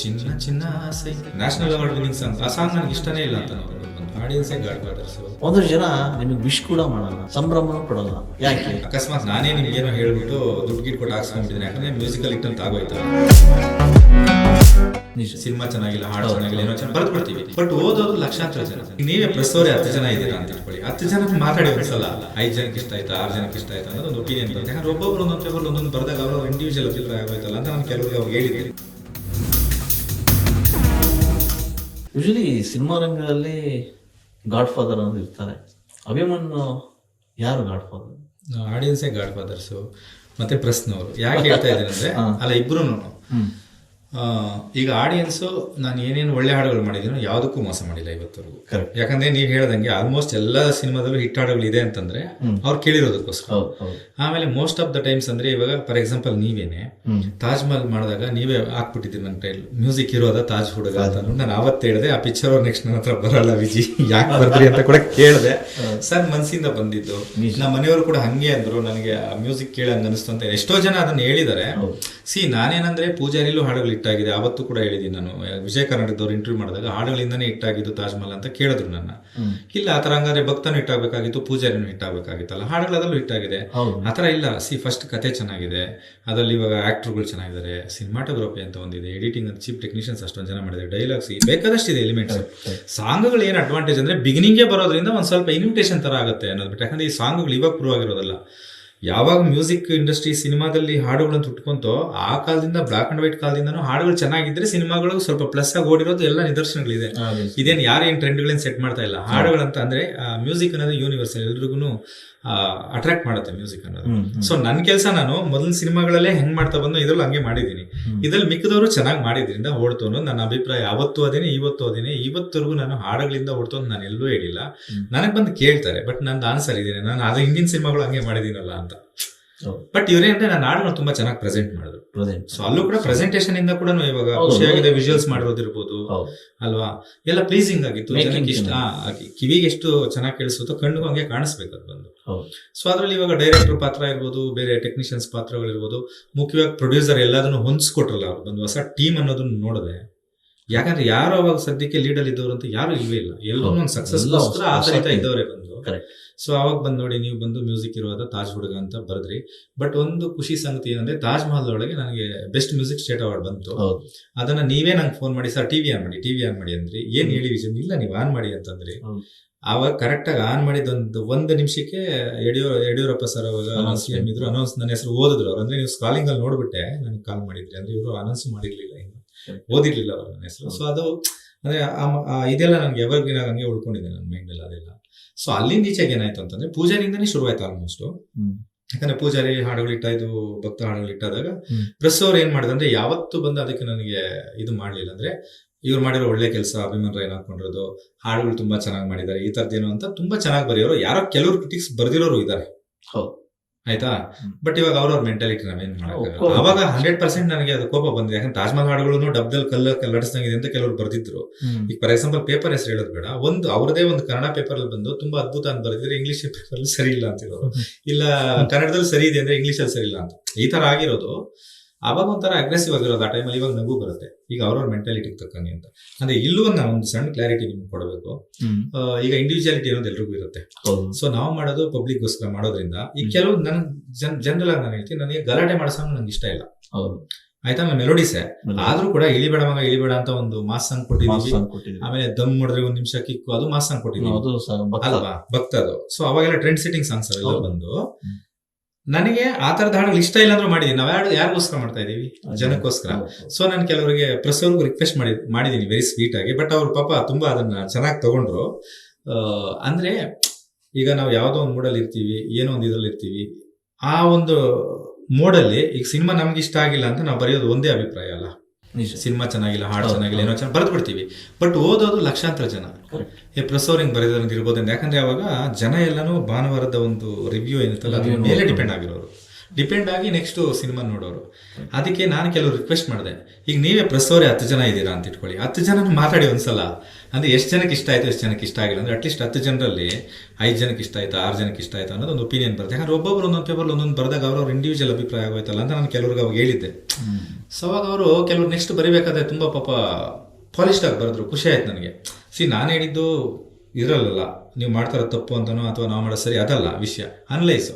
ಚಿನ್ನ ಚಿನ್ನ ಆಸೆ. ನ್ಯಾಷನಲ್ ಅವಾರ್ಡ್ ವಿನಿಂಗ್ ಸಾಂಗ್ ಆ ಸಾಂಗ್ ನನಗೆ ಇಷ್ಟನೇ ಇಲ್ಲ ಅಂತ ಆಡಿಯನ್ಸೇ ಗಾಡ್ ಒಂದಷ್ಟು ಜನ ನಿಮಗೆ ವಿಶ್ ಕೂಡ ಮಾಡಲ್ಲ ಸಂಭ್ರಮ ಕೊಡಲ್ಲ. ಯಾಕೆ? ಅಕಸ್ಮಾತ್ ನಾನೇ ನಿಮ್ಗೆ ಏನೋ ಹೇಳ್ಬಿಟ್ಟು ದುಡ್ಡು ಗಿಟ್ ಕೊಟ್ಟು ಹಾಕ್ಸ್ಕೊಂಡಿದ್ದೀನಿ ಯಾಕಂದ್ರೆ ಮ್ಯೂಸಿಕಲ್ ಇಟ್ಟಂತ ಆಗೋಯ್ತು ಸಿನಿಮಾ ಚೆನ್ನಾಗಿಲ್ಲ ಹಾಡು ಚೆನ್ನಾಗಿಲ್ಲ ಏನೋ ಚೆನ್ನಾಗಿ ಬರ್ದು ಬಿಡ್ತೀವಿ ಬಟ್ ಓದೋದು ಲಕ್ಷಾಂತರ ಜನ. ನೀವೇ ಪ್ರೆಸ್ ಅವರೇ ಹತ್ತು ಜನ ಇದ್ದೀರಾ ಅಂತ ಹೇಳ್ಕೊಳ್ಳಿ ಹತ್ತು ಜನಕ್ಕೆ ಮಾತಾಡಿ ಒಂದ್ಸಲ. ಐದು ಜನಕ್ಕೆ ಇಷ್ಟ ಆಯ್ತಾ ಆರು ಜನಕ್ಕೆ ಇಷ್ಟ ಆಯ್ತಾ ಅನ್ನೋದು ಒಂದು ಒಪಿನಿಯನ್ ಯಾಕಂದ್ರೆ ಒಬ್ಬೊಬ್ರು ಒಂದೊಂದು ಪೇಪರ್ ಒಂದೊಂದು ಬರೆದಾಗ ಅವರು ಇಂಡಿವಿಜುವಲ್ ಅಭಿಪ್ರಾಯ ಆಗೋಯ್ತಲ್ಲ ಅಂತ ನಾನು ಕೆಲವರಿಗೆ ಅವ್ರು ಹೇಳಿದ್ದೀನಿ ಯೂಶಲಿ ಸಿನಿಮಾ ರಂಗದಲ್ಲಿ ಗಾಡ್ ಫಾದರ್ ಅನ್ನೋದು ಇರ್ತಾರೆ. ಅಭಿಮನ್ಯು ಯಾರು ಗಾಡ್ ಫಾದರ್ ಆಡಿಯನ್ಸೇ ಗಾಡ್ ಫಾದರ್ಸು ಮತ್ತೆ ಪ್ರಶ್ನವರು ಯಾಕೆ ಹೇಳ್ತಾ ಇದ್ದೀನಿ ಅಂದ್ರೆ ಅಲ್ಲ ಇಬ್ರು ಈಗ ಆಡಿಯನ್ಸು ನಾನು ಏನೇನು ಒಳ್ಳೆ ಹಾಡುಗಳು ಮಾಡಿದ್ದೀನೋ ಯಾವುದಕ್ಕೂ ಮೋಸ ಮಾಡಿಲ್ಲ ಇವತ್ತರೆಗೂ ಕರೆಕ್ಟ್ ಯಾಕಂದ್ರೆ ನೀವು ಹೇಳ್ದಂಗೆ ಆಲ್ಮೋಸ್ಟ್ ಎಲ್ಲ ಸಿನಿಮಾದಲ್ಲೂ ಹಿಟ್ ಹಾಡುಗಳು ಇದೆ ಅಂತಂದ್ರೆ ಅವ್ರು ಕೇಳಿರೋದಕ್ಕೋಸ್ಕರ. ಆಮೇಲೆ ಮೋಸ್ಟ್ ಆಫ್ ದ ಟೈಮ್ಸ್ ಅಂದ್ರೆ ಇವಾಗ ಫಾರ್ ಎಕ್ಸಾಂಪಲ್ ನೀವೇನೆ. ತಾಜ್ ಮಹಲ್ ಮಾಡಿದಾಗ ನೀವೇ ಹಾಕ್ಬಿಟ್ಟಿದ್ದೀರಿ ನನ್ನ ಟೈಲ್ ಮ್ಯೂಸಿಕ್ ಇರೋದ ತಾಜ್ ಹುಡುಗ ಅಂತ ನಾನು ಅವತ್ತು ಹೇಳಿದೆ ಆ ಪಿಕ್ಚರ್ ಅವ್ರು ನೆಕ್ಸ್ಟ್ ನನ್ನ ಹತ್ರ ಬರಲ್ಲ ವಿಜಿ ಯಾಕೆ ಬರ್ದ್ರಿ ಅಂತ ಕೂಡ ಕೇಳಿದೆ. ಸರ್ ಮನ್ಸಿಂದ ಬಂದಿದ್ದು. ನಮ್ಮ ಮನೆಯವರು ಕೂಡ ಹಂಗೆ ಅಂದ್ರು ನನಗೆ ಆ ಮ್ಯೂಸಿಕ್ ಕೇಳಿ ಹಂಗ ಅನಿಸ್ತು ಅಂತ ಎಷ್ಟೋ ಜನ ಅದನ್ನ ಹೇಳಿದ್ದಾರೆ. ಸಿ ನಾನೇನಂದ್ರೆ ಪೂಜಾರಿಲೂ ಹಾಡುಗಳು ಇಟ್ಟಾಗಿದೆ. ಅವತ್ತು ಕೂಡ ಹೇಳಿದ್ದೀನಿ ನಾನು. ವಿಜಯ ಕರ್ನಾಟಕದವ್ರು ಇಂಟರ್ವ್ಯೂ ಮಾಡಿದಾಗ ಹಾಡುಗಳಿಂದನೇ ಇಟ್ಟಾಗಿದ್ದು ತಾಜ್ ಮಹಲ್ ಅಂತ ಕೇಳಿದ್ರು ನನ್ನ. ಇಲ್ಲ ಆತರ ಹಂಗಾದ್ರೆ ಭಕ್ತನು ಇಟ್ಟಾಗಬೇಕಾಗಿತ್ತು ಪೂಜಾರಿನೂ ಇಟ್ಟಾಗಬೇಕಾಗಿತ್ತಲ್ಲ ಹಾಡುಗಳದಲ್ಲೂ ಇಟ್ಟಾಗಿದೆ ಆ ಆತರ ಇಲ್ಲ. ಸಿ ಫಸ್ಟ್ ಕತೆ ಚೆನ್ನಾಗಿದೆ. ಅದರಲ್ಲಿ ಇವಾಗ ಆಕ್ಟರ್ಗಳು ಚೆನ್ನಾಗಿದ್ದಾರೆ. ಸಿನಿಮಾಟೋಗ್ರಫಿ ಅಂತ ಒಂದಿದೆ. ಎಡಿಟಿಂಗ್ ಅಂತ ಚೀಪ್ ಟೆಕ್ನಿಷಿಯನ್ಸ್ ಅಷ್ಟೊಂದು ಜನ ಮಾಡಿದ್ದಾರೆ. ಡೈಲಾಗ್ಸ್ ಬೇಕಾದಷ್ಟು ಇದೆ ಎಲಿಮೆಂಟ್ಸ್ ಸಾಂಗ್ಗಳು ಏನು ಅಡ್ವಾಂಟೇಜ್ ಅಂದ್ರೆ ಬಿಗಿನಿಂಗೇ ಬರೋದ್ರಿಂದ ಒಂದು ಸ್ವಲ್ಪ ಇನ್ವಿಟೇಷನ್ ತರ ಆಗುತ್ತೆ ಅನ್ನೋದು. ಬಿಟ್ಟು ಯಾಕಂದ್ರೆ ಈ ಸಾಂಗ್ಗಳು ಇವಾಗ ಪ್ರೂವ್ ಆಗಿರೋದಲ್ಲ. ಯಾವಾಗ ಮ್ಯೂಸಿಕ್ ಇಂಡಸ್ಟ್ರಿ ಸಿನಿಮಾದಲ್ಲಿ ಹಾಡುಗಳನ್ನು ತುಟ್ಕೊಂತೋ ಆ ಕಾಲದಿಂದ ಬ್ಲಾಕ್ ಅಂಡ್ ವೈಟ್ ಕಾಲದಿಂದನೂ ಹಾಡುಗಳು ಚೆನ್ನಾಗಿದ್ರೆ ಸಿನಿಮಾಗಳು ಸ್ವಲ್ಪ ಪ್ಲಸ್ ಆಗಿ ಓಡಿರೋದು ಎಲ್ಲ ನಿದರ್ಶನಗಳಿದೆ. ಇದೇನು ಯಾರು ಏನು ಟ್ರೆಂಡ್ಗಳೇನು ಸೆಟ್ ಮಾಡ್ತಾ ಇಲ್ಲ. ಹಾಡುಗಳಂತ ಅಂದ್ರೆ ಮ್ಯೂಸಿಕ್ ಅನ್ನೋದು ಯೂನಿವರ್ಸಲ್ ಎಲ್ರಿಗೂ ಅಟ್ರಾಕ್ಟ್ ಮಾಡುತ್ತೆ ಮ್ಯೂಸಿಕ್ ಅನ್ನೋದು. ಸೊ ನನ್ನ ಕೆಲಸ ನಾನು ಮೊದಲ ಸಿನಿಮಾಗಳಲ್ಲೇ ಹೆಂಗ್ ಮಾಡ್ತಾ ಬಂದು ಇದ್ರಲ್ಲಿ ಹಂಗೆ ಮಾಡಿದ್ದೀನಿ. ಇದ್ರಲ್ಲಿ ಮಿಕ್ಕದವರು ಚೆನ್ನಾಗಿ ಮಾಡಿದ್ರಿಂದ ಓಡ್ತು ಅನ್ನೋದು ನನ್ನ ಅಭಿಪ್ರಾಯ ಅವತ್ತು ಅದೇನೆ ಇವತ್ತು ಅದೇನೆ. ಇವತ್ತವರೆಗೂ ನಾನು ಹಾಡುಗಳಿಂದ ಓಡ್ತು ಅಂತ ನಾನು ಎಲ್ಲೂ ಹೇಳಿಲ್ಲ. ನನಗೆ ಬಂದು ಕೇಳ್ತಾರೆ ಬಟ್ ನಂದು ಆನ್ಸರ್ ಇದ್ದೀನಿ ನಾನು ಅದು ಹಿಂದಿನ ಸಿನಿಮಾಗಳು ಹಂಗೆ ಮಾಡಿದ್ದೀನಲ್ಲ ಅಂತ. ಹೌದು ಬಟ್ ಇವರೇಂದ್ರೆ ನನ್ನ ಹಾಡುಗಳು ತುಂಬಾ ಚೆನ್ನಾಗಿ ಪ್ರೆಸೆಂಟ್ ಮಾಡಿದ್ರು. ಪ್ರೆಸೆಂಟ್ ಸೊ ಅಲ್ಲೂ ಕೂಡ ಪ್ರೆಸೆಂಟೇಷನ್ ಇಂದ ಕೂಡ ಇವಾಗ. ಖುಷಿಯಾಗಿದೆ ವಿಜುವಲ್ಸ್ ಮಾಡಿರೋದಿರ್ಬೋದು. ಅಲ್ವಾ? ಎಲ್ಲ ಪ್ಲೀಸಿಂಗ್ ಆಗಿತ್ತು. ಜನಕ್ಕೆ ಇಷ್ಟ. ಕಿವಿಗೆ ಎಷ್ಟು ಚೆನ್ನಾಗಿ ಕೇಳಿಸುತ್ತೋ ಕಣ್ಣು ಹಂಗೆ ಕಾಣಿಸ್ಬೇಕು ಅದು ಬಂದು. ಸೊ ಅದ್ರಲ್ಲಿ ಇವಾಗ ಡೈರೆಕ್ಟರ್ ಪಾತ್ರ ಇರ್ಬೋದು ಬೇರೆ ಟೆಕ್ನಿಷಿಯನ್ಸ್ ಪಾತ್ರಗಳಿರ್ಬೋದು ಮುಖ್ಯವಾಗಿ ಪ್ರೊಡ್ಯೂಸರ್ ಎಲ್ಲದನ್ನು ಹೊಂದಿಸ್ಕೊಟ್ರಲ್ಲ ಅವ್ರು ಒಂದು ಹೊಸ ಟೀಮ್ ಅನ್ನೋದನ್ನ ನೋಡಿದೆ ಯಾಕಂದ್ರೆ ಯಾರು ಅವಾಗ ಸದ್ಯಕ್ಕೆ ಲೀಡಲ್ಲಿ ಇದ್ದವರು ಅಂತ ಯಾರು ಇಲ್ವೇ ಇಲ್ಲ. ಎಲ್ಲರೂ. ಒಂದು ಸಕ್ಸಸ್ ಆಧಾರಿತ ಇದ್ದವರೇ ಬಂದು. ಸೊ ಅವಾಗ ಬಂದು ನೋಡಿ ನೀವು ಬಂದು ಮ್ಯೂಸಿಕ್ ಇರುವಾಗ ತಾಜ್ ಹುಡುಗ ಅಂತ ಬರೆದ್ರಿ. ಬಟ್ ಒಂದು ಖುಷಿ ಸಂಗತಿ ಏನಂದ್ರೆ ತಾಜ್ ಮಹಲ್ ಒಳಗೆ ನನಗೆ ಬೆಸ್ಟ್ ಮ್ಯೂಸಿಕ್ ಸ್ಟೇಟ್ ಅವಾರ್ಡ್ ಬಂತು. ಅದನ್ನ ನೀವೇ ನಂಗೆ ಫೋನ್ ಮಾಡಿ ಸರ್ ಟಿವಿ ಆನ್ ಮಾಡಿ ಟಿವಿ ಆನ್ ಮಾಡಿ ಅಂದ್ರೆ. ಏನ್ ಹೇಳಿ ವಿಷನ್ ಇಲ್ಲ ನೀವು ಆನ್ ಮಾಡಿ ಅಂತಂದ್ರಿ. ಅವಾಗ ಕರೆಕ್ಟ್ ಆಗಿ ಆನ್ ಮಾಡಿದೊಂದು ಒಂದು ನಿಮಿಷಕ್ಕೆ ಯಡಿಯೂರ ಯಡಿಯೂರಪ್ಪ ಸರ್ ಅವಾಗ ಅನೌನ್ಸ್ ಇದ್ರು. ಅನೌನ್ಸ್ ನನ್ನ ಹೆಸರು ಓದಿದ್ರು ಅವ್ರು. ಅಂದ್ರೆ ನೀವು ಸ್ಕಾಲಿಂಗ್ ಅಲ್ಲಿ ನೋಡ್ಬಿಟ್ಟೆ ನನಗೆ ಕಾಲ್ ಮಾಡಿದ್ರಿ. ಅಂದ್ರೆ ಇವರು ಅನೌನ್ಸ್ ಮಾಡಿರ್ಲಿಲ್ಲ ಇನ್ನು. ಓದಿರ್ಲಿಲ್ಲ ಅವ್ರ ನನ್ನ ಹೆಸರು. ಸೊ ಅದು ಅಂದ್ರೆ ಇದೆಲ್ಲ ನನಗೆ ಎವರ್ಗಿನ ಹಂಗೆ ಉಳ್ಕೊಂಡಿದೆ ನನ್ನ ಮೈಂಡ್ ಅಲ್ಲಿ ಅದೆಲ್ಲ. ಸೊ ಅಲ್ಲಿಂದ ಈಚೆಗೆ ಏನಾಯ್ತು ಅಂತಂದ್ರೆ ಪೂಜಾರಿಂದನೇ ಶುರುವಾಯ್ತು ಆಲ್ಮೋಸ್ಟ್ ಯಾಕಂದ್ರೆ ಪೂಜಾರಿ ಹಾಡುಗಳು ಇದು ಭಕ್ತ ಹಾಡುಗಳು ಇಟ್ಟಾದಾಗ ಹ್ಮ್. ಪ್ರೆಸ್ ಅವ್ರು ಏನ್ ಮಾಡಿದ್ರೆ ಅಂದ್ರೆ ಯಾವತ್ತು ಬಂದು ಅದಕ್ಕೆ ನನಗೆ ಇದು ಮಾಡ್ಲಿಲ್ಲ. ಅಂದ್ರೆ ಇವ್ರು ಮಾಡಿರೋ ಒಳ್ಳೆ ಕೆಲಸ ಅಭಿಮಾನ್ ರೈನ್ ಹಾಕೊಂಡಿರೋದು ಹಾಡುಗಳು ತುಂಬಾ ಚೆನ್ನಾಗಿ ಮಾಡಿದ್ದಾರೆ ಈ ತರದ್ದೇನು ಅಂತ ತುಂಬಾ ಚೆನ್ನಾಗಿ ಬರೆಯೋರು. ಯಾರೋ ಕೆಲವರು ಕ್ರಿಟಿಕ್ಸ್ ಬರ್ದಿರೋರು ಇದ್ದಾರೆ. ಹೌದು. ಆಯ್ತಾ? ಬಟ್ ಇವಾಗ ಅವ್ರವ್ರ ಮೆಂಟಾಲಿಟಿ ನಾವೇನ್ course. ಅವಾಗ ಹಂಡ್ರೆಡ್ ಪರ್ಸೆಂಟ್ ನನಗೆ ಅದು ಕೋಪ ಬಂದಿದೆ. ಯಾಕಂದ್ರೆ ತಾಜ್ಮಹಲ್ ಹಾಡುಗಳು ಡಬ್ದಲ್ಲಿ ಕಲ್ಲ ಕಲ್ಲಡಿಸ್ದಂಗಿದೆ ಅಂತ ಕೆಲವರು ಬರ್ದಿದ್ರು. ಈಗ ಫಾರ್ ಎಕ್ಸಾಂಪಲ್ ಪೇಪರ್ ಹೆಸರು ಹೇಳೋದು ಬೇಡ. ಒಂದು ಅವ್ರದೇ ಒಂದು ಕನ್ನಡ ಪೇಪರ್ ಅಲ್ಲಿ ಬಂದು ತುಂಬಾ ಅದ್ಭುತ ಅಂತ ಬರೆದಿದ್ರೆ ಇಂಗ್ಲಿಷ್ ಪೇಪರ್ ಅಲ್ಲಿ ಸರಿ ಇಲ್ಲ ಅಂತಿರೋರು. ಇಲ್ಲ ಕನ್ನಡದಲ್ಲಿ ಸರಿ ಇದೆ ಅಂದ್ರೆ ಇಂಗ್ಲಿಷ್ ಅಲ್ಲಿ ಸರಿ ಇಲ್ಲ ಅಂತ. ಈ ತರ ಆಗಿರೋದು. ಅವಾಗ ಒಂಥರ ಅಗ್ರೆಸಿವ್ ಆಗಿರೋದು ಆ ಟೈಮಲ್ಲಿ ಇವಾಗ ನಗು ಬರುತ್ತೆ. ಈಗ ಅವ್ರವ್ರ ಮೆಂಟಾಲಿಟಿಗೆ ತಕ್ಕಂಗೆ ಅಂತ. ಅಂದ್ರೆ ಇಲ್ಲೂ ನಾವು ನಾನು ಒಂದು ಸಣ್ಣ ಕ್ಲಾರಿಟಿ ನಿಮ್ಗೆ ಕೊಡಬೇಕು. ಈಗ ಇಂಡಿವಿಜುವಾಲಿಟಿ ಅನ್ನೋದು ಎಲ್ರಿಗೂ ಇರುತ್ತೆ. ಸೊ ನಾವು ಮಾಡೋದು ಪಬ್ಲಿಕ್ಗೋಸ್ಕರ ಮಾಡೋದ್ರಿಂದ ಈ ಕೆಲವು ನನ್ ಜನ್ ಜನರಲ್ ಆಗಿ ನಾನು ಹೇಳ್ತೀನಿ ನನಗೆ ಗಲಾಟೆ ಮಾಡಿಸೋಂಗ್ ಸಾಂಗ್ ನಂಗೆ ಇಷ್ಟ ಇಲ್ಲ. ಹೌದು. ಆಯ್ತಾ? ನಾನು ಮೆಲೋಡಿಸೆ ಆದ್ರೂ ಕೂಡ ಇಳಿಬೇಡ ಮಗ ಇಳಿಬೇಡ ಅಂತ ಒಂದು ಮಾಸ್ ಸಾಂಗ್ ಕೊಟ್ಟಿದ್ದೀವಿ. ಆಮೇಲೆ ದಮ್ ಮಾಡಿದ್ರೆ ಒಂದ್ ನಿಮಿಷ ಕಿಕ್ಕು ಅದು ಮಾಸ್ ಸಾಂಗ್ ಕೊಟ್ಟಿದ್ದೀವಿ. ಅಲ್ವಾ? ಭಕ್ತದು ಸೊ ಅವಾಗೆಲ್ಲ ಟ್ರೆಂಡ್ ಸೆಟ್ಟಿಂಗ್ ಸಾಂಗ್ಸ್ ಅವೆಲ್ಲ ಬಂದು. ನನಗೆ ಆ ತರದ ಹಾಡುಗಳು ಇಷ್ಟ ಇಲ್ಲ ಅಂದ್ರೆ ಮಾಡಿದೀನಿ. ನಾವು ಯಾರು ಯಾರಿಗೋಸ್ಕರ ಮಾಡ್ತಾ ಇದೀವಿ? ಜನಕ್ಕೋಸ್ಕರ. ಸೊ ನಾನು ಕೆಲವರಿಗೆ ಪ್ರೆಸ್ವರ್ಗೂ ರಿಕ್ವೆಸ್ಟ್ ಮಾಡಿ ಮಾಡಿದೀನಿ ವೆರಿ ಸ್ವೀಟ್ ಆಗಿ. ಬಟ್ ಅವ್ರ ಪಾಪ ತುಂಬಾ ಅದನ್ನ ಚೆನ್ನಾಗಿ ತಗೊಂಡ್ರು. ಅಂದ್ರೆ ಈಗ ನಾವು ಯಾವ್ದೋ ಒಂದು ಮೂಡಲ್ಲಿ ಇರ್ತೀವಿ ಏನೋ ಒಂದು ಇದ್ರಲ್ಲಿ ಇರ್ತೀವಿ. ಆ ಒಂದು ಮೂಡಲ್ಲಿ ಈಗ ಸಿನಿಮಾ ನಮ್ಗೆ ಇಷ್ಟ ಆಗಿಲ್ಲ ಅಂತ ನಾವು ಬರೆಯೋದು ಒಂದೇ ಅಭಿಪ್ರಾಯ ಅಲ್ಲ. ಸಿನಿಮಾ ಚೆನ್ನಾಗಿಲ್ಲ ಹಾಡು ಚೆನ್ನಾಗಿಲ್ಲ ಏನೋ ಚೆನ್ನಾಗಿ ಬರೆದು ಬಿಡ್ತೀವಿ ಬಟ್ ಓದೋದು ಲಕ್ಷಾಂತರ ಜನ. ಏ ಪ್ರೆಸ್ ಅವ್ರು ಹಿಂಗ್ ಇರ್ಬೋದು ಯಾಕಂದ್ರೆ ಅವಾಗ ಜನ ಎಲ್ಲಾನು ಭಾನುವಾರದ ಒಂದು ರಿವ್ಯೂ ಏನಿತ್ತಲ್ಲ ಅದ್ರ ಮೇಲೆ ಡಿಪೆಂಡ್ ಆಗಿರೋರು. ಡಿಪೆಂಡ್ ಆಗಿ ನೆಕ್ಸ್ಟ್ ಸಿನಿಮಾ ನೋಡೋರು. ಅದಕ್ಕೆ ನಾನು ಕೆಲವು ರಿಕ್ವೆಸ್ಟ್ ಮಾಡಿದೆ. ಈಗ ನೀವೇ ಪ್ರೆಸ್ ಹತ್ತು ಜನ ಇದ್ದೀರಾ ಅಂತ ಇಟ್ಕೊಳ್ಳಿ. ಹತ್ತು ಜನ ಮಾತಾಡಿ ಒಂದ್ಸಲ. ಅಂದ್ರೆ ಎಷ್ಟು ಜನಕ್ಕೆ ಇಷ್ಟ ಆಯ್ತು, ಎಷ್ಟು ಜನಕ್ಕೆ ಇಷ್ಟ ಆಗಿಲ್ಲ ಅಂದ್ರೆ ಅಟ್ಲೀಸ್ಟ್ ಹತ್ತು ಜನರಲ್ಲಿ ಐದು ಜನಕ್ಕೆ ಇಷ್ಟ ಆಯ್ತು, ಆರು ಜನಕ್ಕೆ ಇಷ್ಟ ಆಯ್ತು ಅನ್ನೋದು ಒಂದು ಒಪಿನಿಯನ್ ಬರುತ್ತೆ. ಯಾಕಂದ್ರೆ ಒಬ್ಬೊಬ್ರು ಒಂದೊಂದು ಪೇಪರ್ ಒಂದೊಂದು ಬರೆದಾಗ ಅವ್ರವ್ರ ಇಂಡಿವಿಜುವಲ್ ಅಭಿಪ್ರಾಯ ಆಗೋಯ್ತಲ್ಲ ಅಂತ ನಾನು ಕೆಲವ್ರಿಗೆ ಅವಾಗ ಹೇಳಿದ್ದೆ. ಸೊ ಅವಾಗ ಅವರು ಕೆಲವ್ರು ನೆಕ್ಸ್ಟ್ ಬರಿಬೇಕಾದ್ರೆ ತುಂಬ ಪಾಪ ಪಾಲಿಶ್ಡ್ ಆಗಿ ಬರೆದ್ರು. ಖುಷಿ ಆಯ್ತು ನನಗೆ. ಸಿ ನಾನು ಹೇಳಿದ್ದು ಇರಲ್ಲ ನೀವು ಮಾಡ್ತಾರ ತಪ್ಪು ಅಂತನೋ ಅಥವಾ ನಾವು ಮಾಡೋ ಸರಿ ಅದಲ್ಲ ವಿಷಯ. ಅನಲೈಸು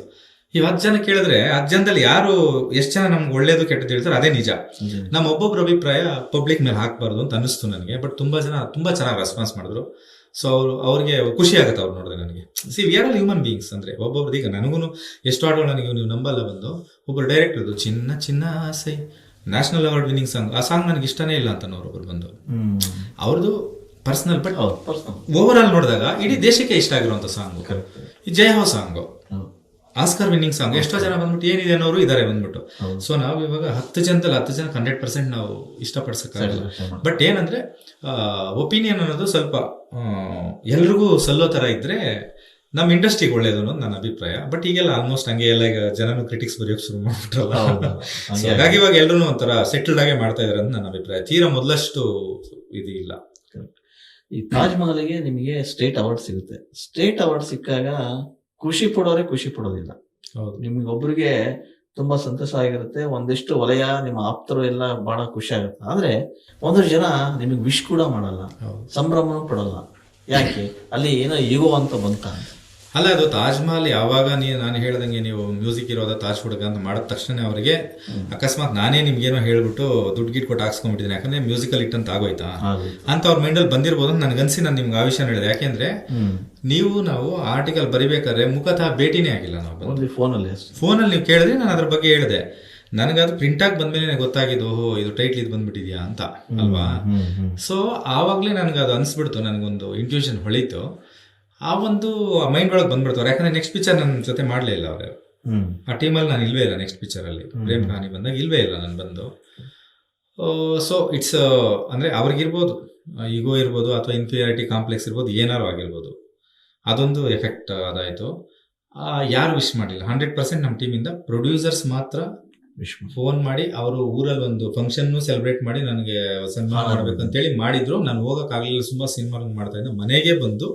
ಈ ಹತ್ತು ಜನ ಕೇಳಿದ್ರೆ ಹತ್ತು ಜನದಲ್ಲಿ ಯಾರು ಎಷ್ಟು ಜನ ನಮ್ಗೆ ಒಳ್ಳೇದು ಕೆಟ್ಟದ್ದು ಹೇಳ್ತಾರೆ ಅದೇ ನಿಜ. ನಮ್ಮ ಒಬ್ಬೊಬ್ಬರ ಅಭಿಪ್ರಾಯ ಪಬ್ಲಿಕ್ ಮೇಲೆ ಹಾಕ್ಬಾರ್ದು ಅಂತ ಅನಿಸ್ತು ನನಗೆ ಬಟ್ ತುಂಬಾ ಜನ ತುಂಬಾ ಚೆನ್ನಾಗಿ ರೆಸ್ಪಾನ್ಸ್ ಮಾಡಿದ್ರು. ಸೊ ಅವರು ಅವ್ರಿಗೆ ಖುಷಿ ಆಗುತ್ತೆ ಅವ್ರು ನೋಡಿದ್ರೆ ನನಗೆ. See we are all human beings ಅಂದ್ರೆ ಒಬ್ಬೊಬ್ರು ಈಗ ನನಗೂ ಎಷ್ಟು ಹಾಡುಗಳು ನನಗೆ ನೀವು ನಂಬಲ್ಲ ಬಂದು ಒಬ್ಬರು ಡೈರೆಕ್ಟರ್ದು ಚಿನ್ನ ಚಿನ್ನ ಆಸೆ ನ್ಯಾಷನಲ್ ಅವಾರ್ಡ್ ವಿನ್ನಿಂಗ್ ಸಾಂಗ್ ಆ ಸಾಂಗ್ ನನಗೆ ಇಷ್ಟನೇ ಇಲ್ಲ ಅಂತ ಒಬ್ರು ಬಂದು. ಅವ್ರದ್ದು ಪರ್ಸನಲ್ ಬಟ್ ಓವರ್ ಆಲ್ ನೋಡಿದಾಗ ಇಡೀ ದೇಶಕ್ಕೆ ಇಷ್ಟ ಆಗಿರುವಂತ ಸಾಂಗ್ ಜಯ ಹೋ ಸಾಂಗು ಆಸ್ಕರ್ ವಿನ್ನಿಂಗ್ ಸಾಂಗ್ ಎಷ್ಟೋ ಜನ ಬಂದ್ಬಿಟ್ಟು ಏನಿದೆ ಅನ್ನೋರು ಇದಾರೆ ಬಂದ್ಬಿಟ್ಟು. ಸೊ ನಾವು ಇವಾಗ ಹತ್ತು ಜನದಲ್ಲಿ ಹತ್ತು ಜನಕ್ಕೆ ಹಂಡ್ರೆಡ್ ಪರ್ಸೆಂಟ್ ನಾವು ಇಷ್ಟಪಡಿಸಕ್ಕಾಗಲ್ಲ. ಬಟ್ ಏನಂದ್ರೆ ಒಪಿನಿಯನ್ ಅನ್ನೋದು ಸ್ವಲ್ಪ ಎಲ್ರಿಗೂ ಸಲ್ಲೋ ತರ ಇದ್ರೆ ನಮ್ಮ ಇಂಡಸ್ಟ್ರಿಗೆ ಒಳ್ಳೇದು ಅನ್ನೋದು ನನ್ನ ಅಭಿಪ್ರಾಯ. ಬಟ್ ಈಗೆಲ್ಲ ಆಲ್ಮೋಸ್ಟ್ ಹಂಗೆ ಎಲ್ಲ ಈಗ ಜನನು ಕ್ರಿಟಿಕ್ಸ್ ಬರೆಯೋಕೆ ಶುರು ಮಾಡ್ಬಿಟ್ರಲ್ಲ. ಹಾಗಾಗಿ ಇವಾಗ ಎಲ್ಲರೂ ಒಂಥರ ಸೆಟಲ್ಡ್ ಆಗೇ ಮಾಡ್ತಾ ಇದಾರೆ ಅಂತ ನನ್ನ ಅಭಿಪ್ರಾಯ. ತೀರಾ ಮೊದಲಷ್ಟು ಇದು ಇಲ್ಲ. ಈ ತಾಜ್ ಮಹಲ್ಗೆ ನಿಮಗೆ ಸ್ಟೇಟ್ ಅವಾರ್ಡ್ ಸಿಗುತ್ತೆ. ಸ್ಟೇಟ್ ಅವಾರ್ಡ್ ಸಿಕ್ಕಾಗ ಖುಷಿ ಪಡೋರೆ ಖುಷಿ ಪಡೋದಿಲ್ಲ. ನಿಮ್ಗೆ ಒಬ್ರಿಗೆ ತುಂಬಾ ಸಂತೋಷ ಆಗಿರುತ್ತೆ. ಒಂದಿಷ್ಟು ವಲಯ ನಿಮ್ಮ ಆಪ್ತರು ಎಲ್ಲ ಬಹಳ ಖುಷಿ ಆಗುತ್ತೆ. ಆದ್ರೆ ಒಂದಷ್ಟು ಜನ ನಿಮಗೆ ವಿಶ್ ಕೂಡ ಮಾಡಲ್ಲ. ಸಂಭ್ರಮನೂ ಸಂಭ್ರಮ ಪಡಲ್ಲ. ಯಾಕೆ? ಅಲ್ಲಿ ಏನೋ ಈಗೋ ಅಂತ. ಬಂತ ಅಲ್ಲ ಅದು ತಾಜ್ ಮಹಲ್ ಯಾವಾಗ ನೀ ನಾನು ಹೇಳ್ದಂಗೆ ನೀವು ಮ್ಯೂಸಿಕ್ ಇರೋದ ತಾಜ್ ಹುಡುಗ ಅಂತ ಮಾಡಿದ ತಕ್ಷಣ ಅವರಿಗೆ ಅಕಸ್ಮಾತ್ ನಾನೇ ನಿಮ್ಗೇನೋ ಹೇಳ್ಬಿಟ್ಟು ದುಡ್ಡು ಗಿಟ್ ಕೊಟ್ಟು ಹಾಕ್ಸ್ಕೊಂಡ್ಬಿಟ್ಟಿದ್ದೀನಿ. ಯಾಕಂದ್ರೆ ಮ್ಯೂಸಿಕಲ್ ಇಟ್ ಅಂತ ಆಗೋಯ್ತಾ. ಅಂತ ಅವ್ರ ಮೈಂಡಲ್ಲಿ ಬಂದಿರ್ಬೋದು ಅಂತ ನನಗನ್ಸಿ ನಾನು ನಿಮ್ಗೆ ಆ ವಿಷಯ ಹೇಳಿದೆ. ಯಾಕೆಂದ್ರೆ ನೀವು ನಾವು ಆರ್ಟಿಕಲ್ ಬರಿಬೇಕಾದ್ರೆ ಮುಖತಃ ಭೇಟಿನೇ ಆಗಿಲ್ಲ ನಾವು ಫೋನಲ್ಲಿ ಫೋನಲ್ಲಿ ನೀವು ಕೇಳಿದ್ರೆ ನಾನು ಅದ್ರ ಬಗ್ಗೆ ಹೇಳಿದೆ. ನನಗದು ಪ್ರಿಂಟ್ ಆಗಿ ಬಂದ್ಮೇಲೆ ಗೊತ್ತಾಗಿದ್ದು ಓಹೋ ಇದು ಟೈಟ್ಲ್ ಇದು ಬಂದ್ಬಿಟ್ಟಿದ್ಯಾ ಅಂತ ಅಲ್ವಾ? ಸೊ ಆವಾಗಲೇ ನನಗೆ ಅದು ಅನಿಸ್ಬಿಡ್ತು ನನಗೊಂದು ಇಂಟ್ಯೂಷನ್ ಹೊಳೀತು. ಆ ಒಂದು ಮೈಂಡ್ ಒಳಗೆ ಬಂದ್ಬಿಡ್ತಾರೆ ಯಾಕಂದ್ರೆ ನೆಕ್ಸ್ಟ್ ಪಿಕ್ಚರ್ ನನ್ನ ಜೊತೆ ಮಾಡಲೇ ಇಲ್ಲ ಅವರು. ಆ ಟೀಮಲ್ಲಿ ನಾನು ಇಲ್ವೇ ಇಲ್ಲ ನೆಕ್ಸ್ಟ್ ಪಿಕ್ಚರಲ್ಲಿ ಪ್ರೇಮ್ ಕಹಾನಿ ಬಂದಾಗ ಇಲ್ವೇ ಇಲ್ಲ ನಾನು ಬಂದು. ಸೊ ಇಟ್ಸ್ ಅಂದರೆ ಅವ್ರಿಗಿರ್ಬೋದು ಈಗೋ ಇರ್ಬೋದು ಅಥವಾ ಇನ್ಫೀರಿಯಾರಿಟಿ ಕಾಂಪ್ಲೆಕ್ಸ್ ಇರ್ಬೋದು ಏನಾರು ಆಗಿರ್ಬೋದು. ಅದೊಂದು ಎಫೆಕ್ಟ್ ಅದಾಯಿತು. ಯಾರು ವಿಶ್ ಮಾಡಿಲ್ಲ ಹಂಡ್ರೆಡ್ ಪರ್ಸೆಂಟ್ ನಮ್ಮ ಟೀಮಿಂದ ಪ್ರೊಡ್ಯೂಸರ್ಸ್ ಮಾತ್ರ ವಿಶ್ ಫೋನ್ ಮಾಡಿ ಅವರು ಊರಲ್ಲಿ ಒಂದು ಫಂಕ್ಷನ್ ಸೆಲೆಬ್ರೇಟ್ ಮಾಡಿ ನನಗೆ ಸನ್ಮಾನ ಮಾಡ್ಬೇಕಂತೇಳಿ ಮಾಡಿದ್ರು. ನಾನು ಹೋಗಕ್ಕಾಗಲಿಲ್ಲ ತುಂಬಾ ಸಿನಿಮಾ ಮಾಡ್ತಾ ಇದ್ದೆ. ಮನೆಗೆ ಬಂದು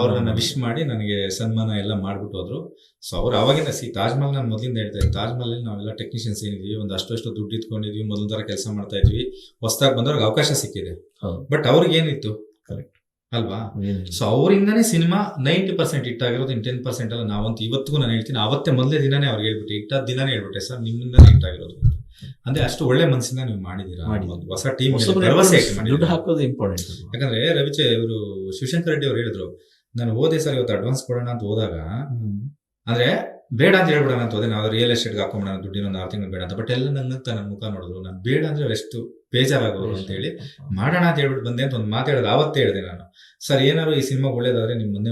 ಅವ್ರು ನನ್ನ ವಿಶ್ ಮಾಡಿ ನನಗೆ ಸನ್ಮಾನ ಎಲ್ಲ ಮಾಡ್ಬಿಟ್ಟು ಹೋದ್ರು. ಸೊ ಅವ್ರು ಅವಾಗಿನ ಸಿ ತಾಜ್ ಮಹಲ್ ನಾನು ಮೊದಲಿಂದ ಹೇಳ್ತಾ ಇದ್ದೆ ತಾಜ್ ಮಹಲ್ ನಾವೆಲ್ಲ ಟೆಕ್ನಿಷಿಯನ್ಸ್ ಏನಿದ್ವಿ ಒಂದು ಅಷ್ಟು ಅಷ್ಟು ದುಡ್ಡು ಇಟ್ಕೊಂಡಿದ್ವಿ ಮೊದಲ ತರ ಕೆಲಸ ಮಾಡ್ತಾ ಇದ್ವಿ. ಹೊಸದಾಗಿ ಬಂದವ್ರಿಗೆ ಅವಕಾಶ ಸಿಕ್ಕಿದೆ. ಬಟ್ ಅವ್ರಿಗೆ ಏನಿತ್ತು? ಕರೆಕ್ಟ್ ಅಲ್ವಾ. ಸೊ ಅವರಿಂದನೇ ಸಿನಿಮಾ ನೈಂಟಿ ಪರ್ಸೆಂಟ್ ಹಿಟ್ ಆಗಿರೋದು ಇನ್ ಟೆನ್ ಪರ್ಸೆಂಟ್ ಅಲ್ಲ. ನಾವಂತೂ ಇವತ್ತಿಗೂ ನಾನು ಹೇಳ್ತೀನಿ. ಅವತ್ತೇ ಮೊದಲೇ ದಿನಾನೇ ಅವ್ರಿಗೆ ಹೇಳ್ಬಿಟ್ಟು ಇಟ್ಟ ದಿನಾನೇ ಹೇಳ್ಬಿಟ್ಟೆ ಸರ್ ನಿಮ್ಮಿಂದನೇ ಹಿಟ್ ಆಗಿರೋದು ಅಂದ್ರೆ ಅಷ್ಟು ಒಳ್ಳೆ ಮನಸ್ಸಿಂದ ನೀವು ಮಾಡಿದೀರಾ. ಹೊಸ ಟೀಮ್ ಭರವಸೆ ದುಡ್ಡು ಹಾಕೋದು ಇಂಪಾರ್ಟೆಂಟ್ ಯಾಕಂದ್ರೆ ರವಿಚೆ ಇವರು ಶಿವಶಂಕರ್ ರೆಡ್ಡಿ ಅವ್ರು ಹೇಳಿದ್ರು ನಾನು ಓದೇ ಸರ್ ಇವತ್ತು ಅಡ್ವಾನ್ಸ್ ಕೊಡೋಣ ಅಂತ ಹೋದಾಗ ಅಂದ್ರೆ ಬೇಡ ಅಂತ ಹೇಳ್ಬಿಡೋಣ ಅಂತ ಹೋದೆ. ನಾವು ರಿಯಲ್ ಎಸ್ಟೇಟ್ಗೆ ಹಾಕೊಂಬಿಡೋಣ ದುಡ್ಡಿನ ಒಂದು ಆರು ತಿಂಗಳು ಬೇಡ ಅಂತ. ಬಟ್ ಎಲ್ಲ ನನ್ನ ನನ್ನ ಮುಖ ನೋಡಿದ್ರು. ನಾನು ಬೇಡ ಅಂದ್ರೆ ಎಷ್ಟು ಬೇಜಾರಾಗೋರು ಅಂತ ಹೇಳಿ ಮಾಡೋಣ ಅಂತ ಹೇಳ್ಬಿಟ್ಟು ಬಂದೆ ಅಂತ ಒಂದು ಮಾತು ಹೇಳಿದ್ರೆ ಅವತ್ತೇ ಹೇಳಿದೆ ನಾನು. ಸರ್ ಏನಾದ್ರು ಈ ಸಿನಿಮಾ ಒಳ್ಳೇದಾದ್ರೆ ನಿಮ್ ಮುಂದೆ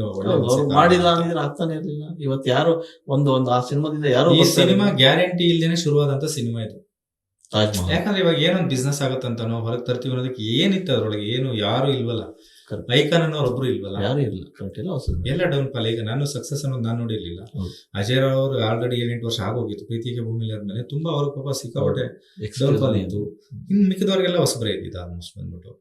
ಮಾಡಿಲ್ಲ ಅಂದ್ರೆ ಆಗ್ತಾನೆ ಇರಲಿಲ್ಲ. ಇವತ್ತು ಯಾರು ಒಂದು ಒಂದು ಆ ಸಿನಿಮಾದಿಂದ ಯಾರು ಈ ಸಿನಿಮಾ ಗ್ಯಾರಂಟಿ ಇಲ್ದೇನೆ ಶುರುವಾದಂತ ಸಿನಿಮಾ ಇದು. ತಾಜ್ ಮಹಲ್ ಯಾಕಂದ್ರೆ ಇವಾಗ ಏನೊಂದು ಬಿಸ್ನೆಸ್ ಆಗತ್ತಂತನೋ ಹೊರಗೆ ತರ್ತೀವಿ ಅನ್ನೋದಕ್ಕೆ ಏನಿತ್ತು ಅದ್ರೊಳಗೆ? ಏನು ಯಾರು ಇಲ್ವಲ್ಲ. ಲೈಕನ್ ಐಕಾನ್ ಅನ್ನೋರು ಒಬ್ರು ಇಲ್ವಲ್ಲ? ಯಾರು ಇಲ್ಲ. ಕರೆಕ್ಟ್ ಇಲ್ಲ ಎಲ್ಲ ಡೌನ್ ಫಾಲ್ ಈಗ ನಾನು ಸಕ್ಸಸ್ ಅನ್ನೋದು ನಾನು ನೋಡಿರ್ಲಿಲ್ಲ. ಅಜಯ್ ರಾವ್ ಅವರು ಆಲ್ರೆಡಿ ಏಳೆಂಟು ವರ್ಷ ಆಗೋಗಿತ್ತು. ಪ್ರೀತಿಗೆ ಭೂಮಿಲಿ ಆದ್ಮೇಲೆ ತುಂಬಾ ಅವ್ರ ಪಾಪ ಸಿಕ್ಕಾಪಟ್ಟೆ ಡೌನ್ ಅದು ಫಾಲ್. ಇತ್ತು. ಇನ್ನು ಮಿಕ್ಕಿದವ್ರಿಗೆಲ್ಲ ಹೊಸಬರೇ ಇದ್ದಿದ್ದು ಆಲ್ಮೋಸ್ಟ್ ಬಂದ್ಬಿಟ್ಟು.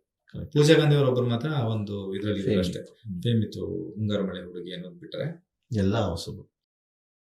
ಪೂಜಾ ಗಾಂಧಿ ಅವರೊಬ್ಬರು ಮಾತ್ರ ಒಂದು ಇದ್ರಲ್ಲಿ ಅಷ್ಟೇ. ಫೇಮ್ ಇತ್ತು. ಮುಂಗಾರ ಮಳೆ ಹುಡುಗಿ ಅನ್ನೋದು ಬಿಟ್ರೆ. ಎಲ್ಲ ಹೊಸಬು